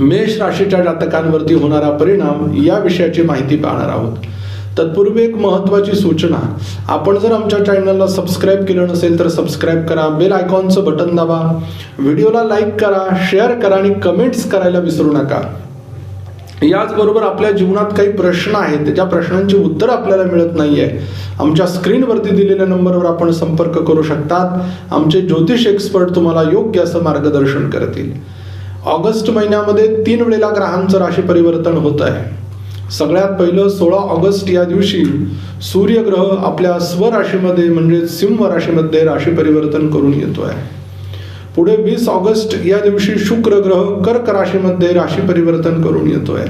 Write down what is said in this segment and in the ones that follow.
मेष राशीच्या जातकांवरती होणारा परिणाम या विषयाची माहिती पाहणार आहोत. तत्पूर्वी एक महत्वाची सूचना आपण जर आमच्या चॅनलला सबस्क्राईब केलं नसेल तर सबस्क्राईब करा बेल आयकॉनचं बटन दाबा व्हिडिओला लाईक करा शेअर करा आणि कमेंट्स करायला विसरू नका. याचबरोबर आपल्या जीवनात काही प्रश्न आहेत त्या प्रश्नांची उत्तर आपल्याला मिळत नाही आहे आमच्या स्क्रीनवरती दिलेल्या नंबरवर आपण संपर्क करू शकतात. आमचे ज्योतिष एक्सपर्ट तुम्हाला योग्य असं मार्गदर्शन करतील. ऑगस्ट महिन्यामध्ये तीन वेळेला ग्रहांचं राशी परिवर्तन होत आहे. सगळ्यात पहिलं सोळा ऑगस्ट या दिवशी सूर्यग्रह आपल्या स्वराशीमध्ये म्हणजे सिंह राशीमध्ये राशी परिवर्तन करून येतो आहे. पुढे वीस ऑगस्ट या दिवशी शुक्र ग्रह कर्क राशीमध्ये राशी परिवर्तन करून येतो आहे.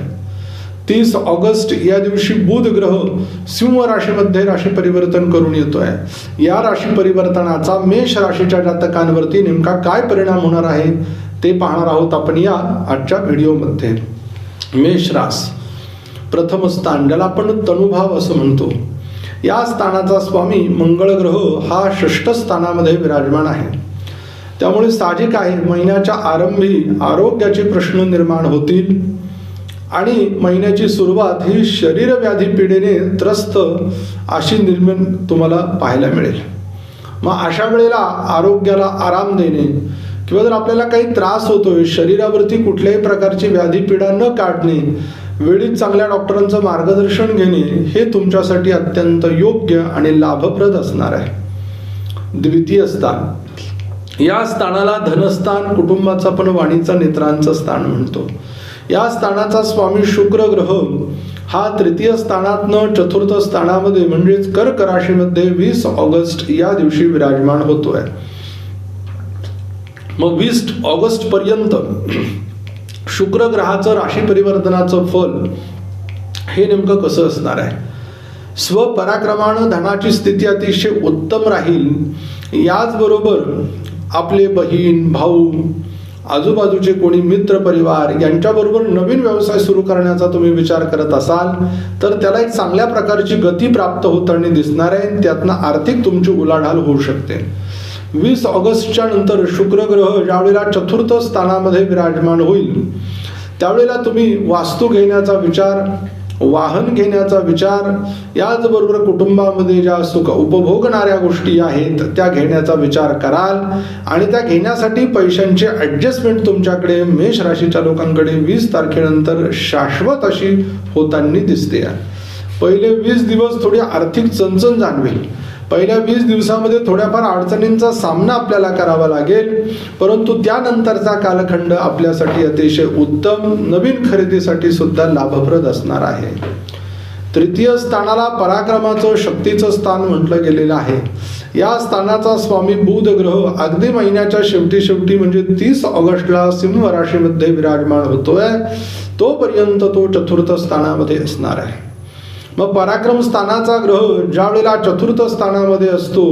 तीस ऑगस्ट या दिवशी बुध ग्रह सिंह राशीमध्ये राशी परिवर्तन करून येतो आहे. या राशी परिवर्तनाचा मेष राशीच्या जातकांवरती नेमका काय परिणाम होणार आहे? ते पाहणार आहोत आपण या आजच्या व्हिडिओमध्ये. मेष रास. प्रथम स्थान ज्याला आपण तनुभाव असं म्हणतो. या स्थानाचा स्वामी मंगळ ग्रह हा षष्ठ स्थानामध्ये विराजमान आहे. त्यामुळे साहजिक आहे महिन्याच्या आरंभी आरोग्याचे प्रश्न निर्माण होतील आणि महिन्याची सुरुवात ही शरीर व्याधी पिढीने त्रस्त अशी निर्माण तुम्हाला पाहायला मिळेल. मग अशा वेळेला आरोग्याला आराम देणे किंवा जर आपल्याला काही त्रास होतोय शरीरावरती कुठल्याही प्रकारची व्याधी पीडा न काढणे वेळीच चांगल्या डॉक्टरांचं मार्गदर्शन घेणे हे तुमच्यासाठी अत्यंत योग्य आणि लाभप्रद असणार आहे. द्वितीय स्थान. या स्थानाला धनस्थान कुटुंबाचा पण वाणीचा नेत्रांचं स्थान म्हणतो. या स्थानाचा स्वामी शुक्र ग्रह हा तृतीय स्थानातनं चतुर्थ स्थानामध्ये म्हणजेच कर्क राशीमध्ये वीस ऑगस्ट या दिवशी विराजमान होतोय. मग वीस ऑगस्ट पर्यंत शुक्र ग्रहाचं राशी परिवर्तनाचं फल हे नेमकं कसं असणार आहे? स्वपराक्रमानं धनाची स्थिती अतिशय उत्तम राहील. याचबरोबर आपले बहीण भाऊ आजूबाजूचे कोणी मित्र परिवार यांच्याबरोबर नवीन व्यवसाय सुरू करण्याचा तुम्ही विचार करत असाल तर त्याला एक चांगल्या प्रकारची गती प्राप्त होताना दिसणार आहे त्यातनं आर्थिक तुमची उलाढाल होऊ शकते. वीस ऑगस्टच्या नंतर शुक्रग्रह ज्यावेळेला चतुर्थ स्थानामध्ये विराजमान होईल त्यावेळेला तुम्ही वास्तू घेण्याचा विचार वाहन घेण्याचा विचार याचबरोबर कुटुंबामध्ये ज्या सुख उपभोगणाऱ्या गोष्टी आहेत त्या घेण्याचा विचार कराल आणि त्या घेण्यासाठी पैशांची ॲडजस्टमेंट तुमच्याकडे मेष राशीच्या लोकांकडे वीस तारखेनंतर शाश्वत अशी होताना दिसते. पहिले वीस दिवस थोडी आर्थिक चणचण जाणवेल. पहिल्या वीस दिवसामध्ये थोड्याफार अडचणींचा सामना आपल्याला करावा लागेल. परंतु त्यानंतरचा कालखंड आपल्यासाठी अतिशय उत्तम नवीन खरेदीसाठी सुद्धा लाभप्रद असणार आहे. तृतीय स्थानाला पराक्रमाचं शक्तीचं स्थान म्हटलं गेलेलं आहे. या स्थानाचा स्वामी बुध ग्रह अगदी महिन्याच्या शेवटी शेवटी म्हणजे तीस ऑगस्टला सिंह राशीमध्ये विराजमान होतोय. तोपर्यंत तो चतुर्थ स्थानामध्ये असणार आहे. मग पराक्रम स्थानाचा ग्रह ज्या वेळेला चतुर्थ स्थानामध्ये असतो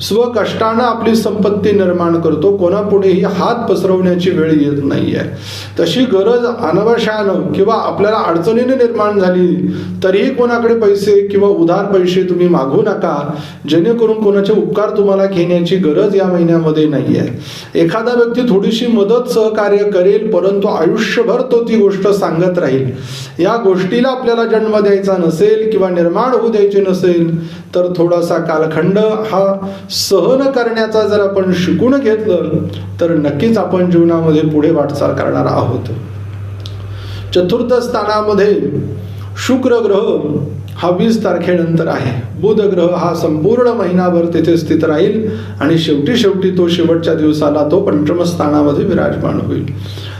स्वकष्टानं आपली संपत्ती निर्माण करतो कोणापुढेही हात पसरवण्याची वेळ येत नाही आहे तशी गरज अनवशानं किंवा आपल्याला अडचणीने निर्माण झाली तरीही कोणाकडे पैसे किंवा उधार पैसे तुम्ही मागू नका जेणेकरून कोणाचे उपकार तुम्हाला घेण्याची गरज या महिन्यामध्ये नाही आहे एखादा व्यक्ती थोडीशी मदत सहकार्य करेल परंतु आयुष्यभर तो ती गोष्ट सांगत राहील. या गोष्टीला आपल्याला जन्म द्यायचा नसेल किंवा निर्माण होऊ द्यायचे नसेल तर थोडासा कालखंड हा सहन करण्याचा जर आपण शिकून घेतलं तर नक्कीच आपण जीवनामध्ये पुढे वाटचाल करणार आहोत. चतुर्थ स्थानामध्ये शुक्र ग्रह हा वीस तारखेनंतर आहे. बुध ग्रह हा संपूर्ण महिनाभर तिथे स्थित राहील आणि शेवटी शेवटी तो शेवटच्या दिवसाला तो पंचम स्थानामध्ये विराजमान होईल.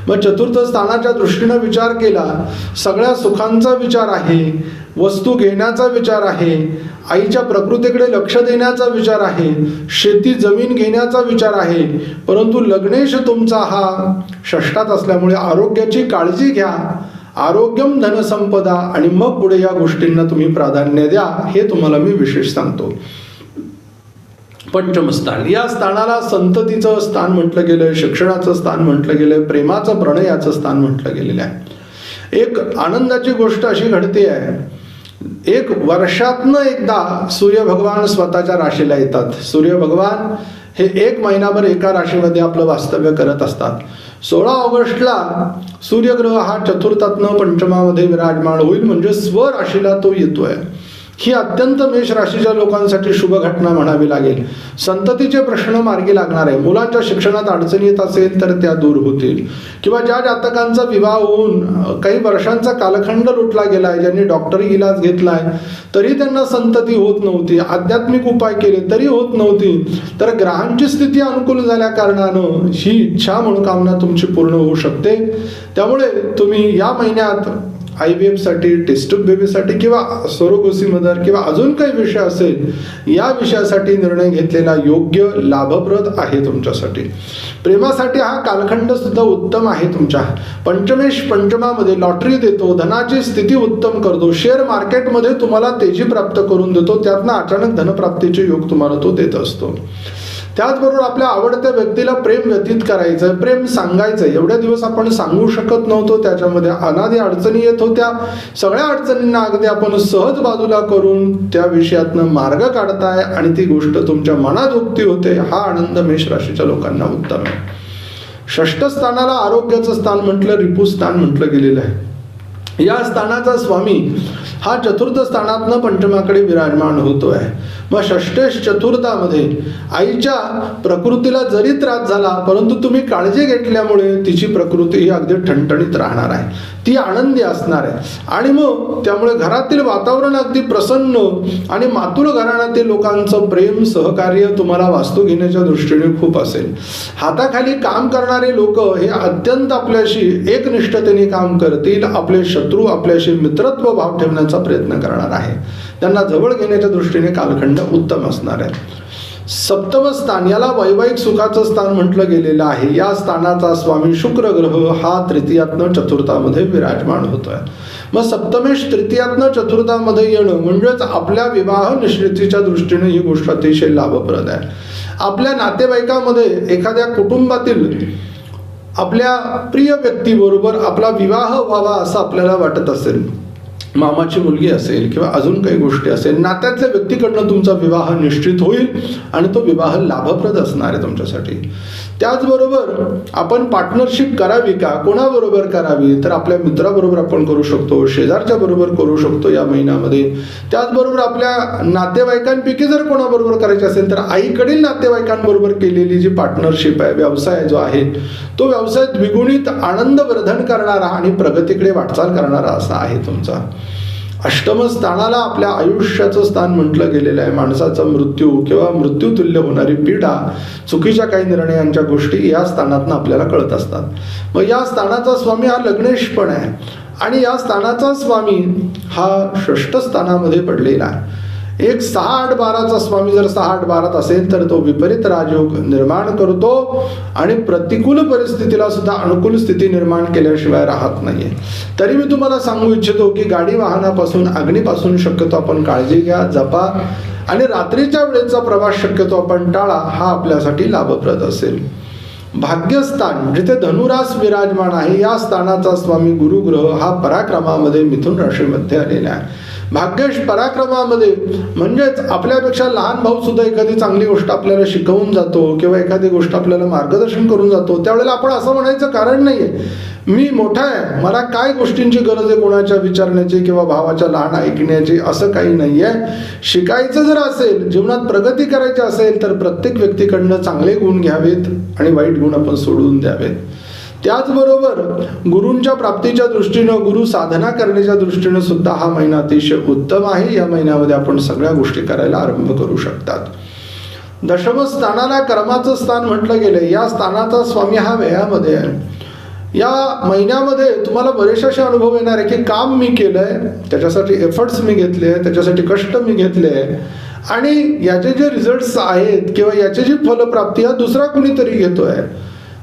मग चतुर्थ स्थानाच्या दृष्टीनं विचार केला सगळ्या सुखांचा विचार आहे वस्तू घेण्याचा विचार आहे आईच्या प्रकृतीकडे लक्ष देण्याचा विचार आहे शेती जमीन घेण्याचा विचार आहे परंतु लग्नेश तुमचा हा षष्टात असल्यामुळे आरोग्याची काळजी घ्या आरोग्यम धनसंपदा आणि मग पुढे या गोष्टींना तुम्ही प्राधान्य द्या हे तुम्हाला मी विशेष सांगतो. पंचमस्थान या स्थानाला संततीचं स्थान म्हटलं गेलं शिक्षणाचं स्थान म्हटलं गेलं प्रेमाचं प्रणयाचं स्थान म्हटलं गेलेलं आहे. एक आनंदाची गोष्ट अशी घडते आहे एक वर्षातनं एकदा सूर्य भगवान स्वतःच्या राशीला येतात. सूर्य भगवान हे एक महिनाभर एका राशीमध्ये आपलं वास्तव्य करत असतात. सोळा ऑगस्टला सूर्यग्रह हा चतुर्थातनं पंचमामध्ये विराजमान होईल म्हणजे स्वराशीला तो येतोय. ही अत्यंत मेष राशीच्या लोकांसाठी शुभ घटना म्हणावी लागेल. संततीचे प्रश्न मार्गी लागणार आहे. मुलांच्या शिक्षणात अडचणी येत असेल तर त्या दूर होतील. किंवा ज्या जातकांचा विवाह होऊन काही वर्षांचा कालखंड लुटला गेलाय ज्यांनी डॉक्टरी इलाज घेतलाय तरी त्यांना संतती होत नव्हती. आध्यात्मिक उपाय केले तरी होत नव्हती. तर ग्रहांची स्थिती अनुकूल झाल्या कारणानं ही इच्छा मनोकामना तुमची पूर्ण होऊ शकते. त्यामुळे तुम्ही या महिन्यात आय बी एफसाठी टेस्टूब बेबीसाठी किंवा सोरोगोसी मदर किंवा अजून काही विषय असेल या विषयासाठी निर्णय घेतलेला योग्य लाभप्रद आहे तुमच्यासाठी. प्रेमासाठी हा कालखंड सुद्धा उत्तम आहे तुमच्या. पंचमेश पंचमामध्ये लॉटरी देतो धनाची स्थिती उत्तम करतो शेअर मार्केटमध्ये तुम्हाला तेजी प्राप्त करून देतो त्यातनं अचानक धनप्राप्तीचे योग तुम्हाला तो देत असतो. त्याचबरोबर आपल्या आवडत्या व्यक्तीला प्रेम व्यतीत करायचं प्रेम सांगायचं. एवढ्या दिवस आपण सांगू शकत नव्हतो त्याच्यामध्ये अनादी अडचणी येत होत्या. सगळ्या अडचणींना अगदी आपण सहज बाजूला करून त्या विषयातनं मार्ग काढताय आणि ती गोष्ट तुमच्या मनात उक्ती होते हा आनंद मेष राशीच्या लोकांना उत्तम आहे. षष्ठ स्थानाला आरोग्याचं स्थान म्हटलं रिपू स्थान म्हटलं गेलेलं आहे. या स्थानाचा स्वामी हा चतुर्थ स्थानातनं पंचमाकडे विराजमान होतोय. मग षष्टेश चतुर्थामध्ये आईच्या प्रकृतीला जरी त्रास झाला परंतु तुम्ही काळजी घेतल्यामुळे तिची प्रकृती ही अगदी ठणठणीत राहणार आहे. ती आनंदी असणार आहे. आणि मग त्यामुळे घरातील वातावरण अगदी प्रसन्न आणि मातुल घराण्यातील लोकांचं प्रेम सहकार्य तुम्हाला वास्तू घेण्याच्या दृष्टीने खूप असेल. हाताखाली काम करणारे लोक हे अत्यंत आपल्याशी एकनिष्ठतेने काम करतील आपले शत्रू आपल्याशी मित्रत्व भाव ठेवण्याचा प्रयत्न करणार आहे. त्यांना जवळ घेण्याच्या दृष्टीने कालखंड उत्तम असणार आहे सप्तम स्थान याला वैवाहिक सुखाचं स्थान म्हटलं गेलेलं आहे. या स्थानाचा स्वामी शुक्र ग्रह हा तृतीयातनं चतुर्थामध्ये विराजमान होतोय. मग सप्तमेश तृतीयातनं चतुर्थामध्ये येणं म्हणजेच आपल्या विवाह निश्चितीच्या दृष्टीने ही गोष्ट अतिशय लाभप्रद आहे. आपल्या नातेवाईकामध्ये एखाद्या कुटुंबातील आपल्या प्रिय व्यक्तीबरोबर आपला विवाह व्हावा असं आपल्याला वाटत असेल मामाची मुलगी असेल किंवा अजून काही गोष्टी असेल नात्यातल्या व्यक्तीकडनं तुमचा विवाह निश्चित होईल आणि तो विवाह लाभप्रद असणार आहे तुमच्यासाठी. त्याचबरोबर आपण पार्टनरशिप करावी का? कोणाबरोबर करावी? तर आपल्या मित्राबरोबर आपण करू शकतो शेजारच्या बरोबर करू शकतो या महिन्यामध्ये. त्याचबरोबर आपल्या नातेवाईकांपैकी जर कोणाबरोबर करायचे असेल तर आईकडील नातेवाईकांबरोबर केलेली जी पार्टनरशिप आहे व्यवसाय जो आहे तो व्यवसाय द्विगुणित आनंदवर्धन करणारा आणि प्रगतीकडे वाटचाल करणारा असा आहे तुमचा. अष्टम स्थानाला आपल्या आयुष्याचं स्थान म्हटलं गेलेलं आहे. माणसाचा मृत्यू किंवा मृत्यूतुल्य होणारी पीडा चुकीच्या काही निर्णयांच्या गोष्टी या स्थानातनं आपल्याला कळत असतात. मग या स्थानाचा स्वामी हा लग्नेश पण आहे. आणि या स्थानाचा स्वामी हा षष्ठ स्थानामध्ये पडलेला आहे. एक सहा आठ बाराचा स्वामी जर सहा आठ बारात असेल तर तो विपरीत राजयोग निर्माण करतो आणि प्रतिकूल परिस्थितीला सुद्धा अनुकूल स्थिती निर्माण केल्याशिवाय राहत नाहीये. तरी मी तुम्हाला सांगू इच्छितो की गाडी वाहनापासून अग्नीपासून शक्यतो आपण काळजी घ्या जपा आणि रात्रीच्या वेळेचा प्रवास शक्यतो आपण टाळा हा आपल्यासाठी लाभप्रद असेल. भाग्यस्थान जिथे धनुरास विराजमान आहे या स्थानाचा स्वामी गुरुग्रह हा पराक्रमामध्ये मिथुन राशीमध्ये आलेला आहे. भाग्यश पराक्रमामध्ये म्हणजेच आपल्यापेक्षा लहान भाऊ सुद्धा एखादी चांगली गोष्ट आपल्याला शिकवून जातो किंवा एखादी गोष्ट आपल्याला मार्गदर्शन करून जातो त्यावेळेला आपण असं म्हणायचं कारण नाही आहे मी मोठा आहे मला काय गोष्टींची गरज आहे कोणाच्या विचारण्याची किंवा भावाच्या लहान ऐकण्याची असं काही नाही आहे शिकायचं जर असेल जीवनात प्रगती करायची असेल तर प्रत्येक व्यक्तीकडनं चांगले गुण घ्यावेत आणि वाईट गुण आपण सोडून द्यावेत. त्याचबरोबर गुरूंच्या प्राप्तीच्या दृष्टीनं गुरु साधना करण्याच्या दृष्टीनं सुद्धा हा महिना अतिशय उत्तम आहे. या महिन्यामध्ये आपण सगळ्या गोष्टी करायला आरंभ करू शकतात. दशम स्थानाला कर्माचं स्थान म्हटलं गेलं या स्थानाचा स्वामी हा व्ययामध्ये आहे. या महिन्यामध्ये तुम्हाला बरेचसे असे अनुभव येणार आहे की काम मी केलंय त्याच्यासाठी एफर्ट्स मी घेतले त्याच्यासाठी कष्ट मी घेतले आणि याचे जे रिझल्ट्स आहेत किंवा याची जी फलप्राप्ती हा दुसरा कुणीतरी घेतोय.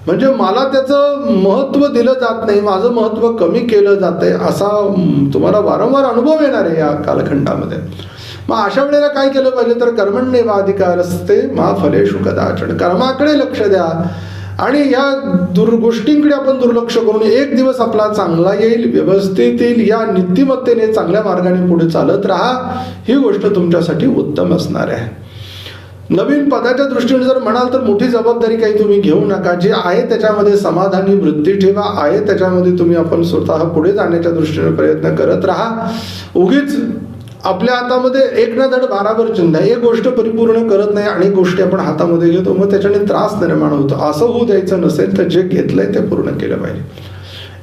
म्हणजे मला त्याचं महत्त्व दिलं जात नाही माझं महत्त्व कमी केलं जात आहे असा तुम्हाला वारंवार अनुभव येणार आहे या कालखंडामध्ये. मग अशा वेळेला काय केलं पाहिजे तर कर्मण्येवाधिकार असते मा फलेशु कदाचन. कर्माकडे लक्ष द्या आणि या दुर गोष्टींकडे आपण दुर्लक्ष करून एक दिवस आपला चांगला येईल व्यवस्थित येईल या नीतिमत्तेने चांगल्या मार्गाने पुढे चालत राहा ही गोष्ट तुमच्यासाठी उत्तम असणार आहे. नवीन पदाच्या दृष्टीने जर म्हणाल तर मोठी जबाबदारी काही तुम्ही घेऊ नका. जे आहे त्याच्यामध्ये समाधानी वृद्धी ठेवा आहे त्याच्यामध्ये तुम्ही आपण स्वतः पुढे जाण्याच्या दृष्टीने प्रयत्न करत राहा. उगीच आपल्या हातामध्ये एक ना धड भाराभर चिंता एक गोष्ट परिपूर्ण करत नाही अनेक गोष्टी आपण हातामध्ये घेतो मग त्याच्याने त्रास निर्माण होतो. असं होऊ द्यायचं नसेल तर जे घेतलंय ते पूर्ण केलं पाहिजे.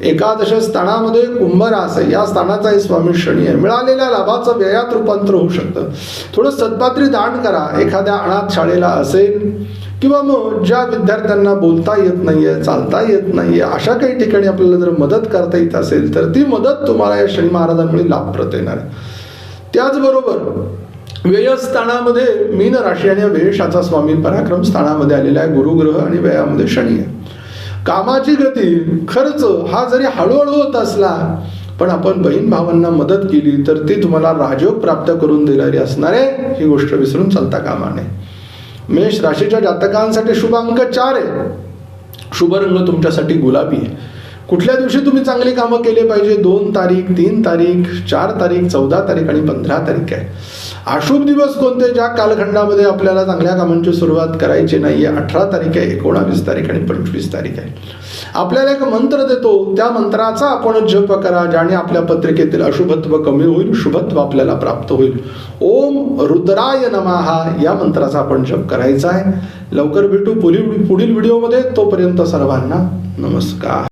एकादश स्थानामध्ये कुंभरास आहे. या स्थानाचाही स्वामी शनी आहे. मिळालेल्या लाभाचं व्ययात रूपांतर होऊ शकतं. थोडं सदपात्री दान करा. एखाद्या अनाथ शाळेला असेल किंवा मग ज्या विद्यार्थ्यांना बोलता येत नाहीये चालता येत नाहीये अशा काही ठिकाणी आपल्याला जर मदत करता येत असेल तर ती मदत तुम्हाला या शनी महाराजांमुळे लाभप्रत येणार आहे. त्याचबरोबर व्ययस्थानामध्ये मीन राशी आणि वेशाचा स्वामी पराक्रम स्थानामध्ये आलेला आहे. गुरुग्रह आणि व्ययामध्ये शनी आहे. कामाची गती खर्च हा जरी हळूहळू होत असला पण आपण बहीण भावांना मदत केली तर ती तुम्हाला राजयोग प्राप्त करून देणारी असणारे ही गोष्ट विसरून चालता कामा नये. मेष राशीच्या जातकांसाठी शुभ अंक चार आहे. शुभ रंग तुमच्यासाठी गुलाबी आहे. कुठल्या दिवशी तुम्ही चांगली कामं केले पाहिजे? दोन तारीख तीन तारीख चार तारीख चौदा तारीख आणि पंधरा तारीख आहे. अशुभ दिवस कोणते? ज्या कालखंडामध्ये आपल्याला चांगल्या कामांची सुरुवात करायची नाही आहे अठरा तारीख आहे एकोणावीस तारीख आणि पंचवीस तारीख आहे. आपल्याला एक मंत्र देतो. त्या मंत्राचा आपण जप करा ज्याने आपल्या पत्रिकेतील अशुभत्व कमी होईल शुभत्व आपल्याला प्राप्त होईल. ओम रुद्राय नमाहा या मंत्राचा आपण जप करायचा आहे. लवकर भेटू पुढील पुढील व्हिडिओमध्ये. तोपर्यंत सर्वांना नमस्कार.